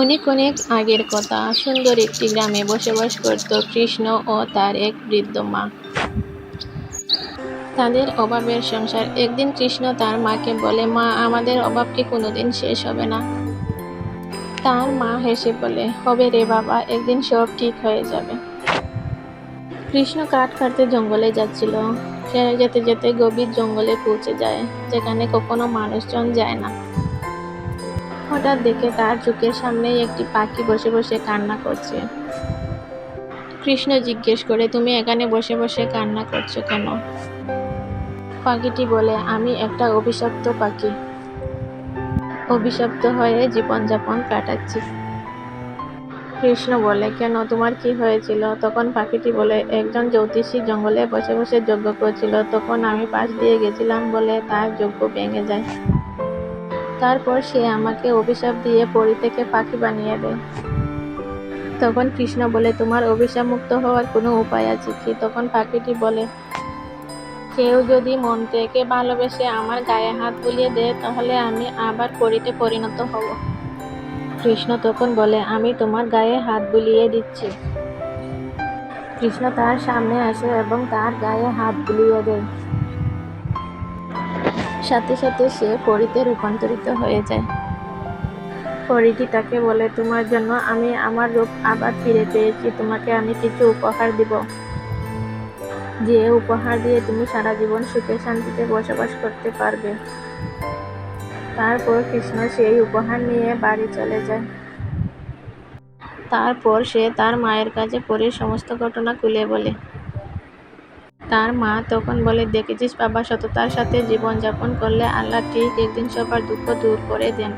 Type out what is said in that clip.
অনেক অনেক আগের কথা। সুন্দর একটি গ্রামে বসবাস করত কৃষ্ণ ও তার এক বৃদ্ধ মা। তাদের অভাবের সংসার। একদিন কৃষ্ণ তার মাকে বলে, মা, আমাদের অভাব কি কোনোদিন শেষ হবে না? তার মা হেসে বলে, হবে রে বাবা, একদিন সব ঠিক হয়ে যাবে। কৃষ্ণ কাঠ কাটতে জঙ্গলে যাচ্ছিল। সে যেতে যেতে গভীর জঙ্গলে পৌঁছে যায়, যেখানে কখনো মানুষজন যায় না। হঠাৎ দেখে তার চোখের সামনেই একটি পাখি বসে বসে কান্না করছে। কৃষ্ণ জিজ্ঞেস করে, তুমি এখানে বসে বসে কান্না করছ কেন? পাখিটি বলে, আমি একটা অভিশপ্ত পাখি। অভিশপ্ত হয়ে জীবনযাপন কাটাচ্ছি। কৃষ্ণ বলে, কেন? তোমার কি হয়েছিল? তখন পাখিটি বলে, একজন জ্যোতিষী জঙ্গলে বসে বসে যজ্ঞ করছিল। তখন আমি পাশ দিয়ে গেছিলাম বলে তার যজ্ঞ ভেঙে যায়। তারপর সে আমাকে অভিশাপ দিয়ে পরি থেকে পাখি বানিয়ে দেয়। তখন কৃষ্ণ বলে, তোমার অভিশাপ মুক্ত হওয়ার কোনো উপায় আছে কি? তখন পাখিটি বলে, কেউ যদি মন থেকে ভালোবেসে আমার গায়ে হাত বুলিয়ে দেয়, তাহলে আমি আবার পরিতে পরিণত হব। কৃষ্ণ তখন বলে, আমি তোমার গায়ে হাত বুলিয়ে দিচ্ছি। কৃষ্ণ তার সামনে আসে এবং তার গায়ে হাত বুলিয়ে দেয়। সাথে সাথে সে পরিতে রূপান্তরিত হয়ে যায়। পরিটি তাকে বলে, তোমার জন্য আমি আমার রূপ আবার ফিরে পেয়েছি, তোমাকে আমি কিছু উপহার দিব। যে উপহার দিয়ে তুমি সারা জীবন সুখে শান্তিতে বসবাস করতে পারবে। তারপর কৃষ্ণ সেই উপহার নিয়ে বাড়ি চলে যায়। তারপর সে তার মায়ের কাছে পরীর সমস্ত ঘটনা খুলে বলে। তার মা তখন বলে দেখেছিস বাবা সততার সাথে জীবন যাপন করলে আল্লাহ ঠিক একদিন সবার দুঃখ দূর করে দেন।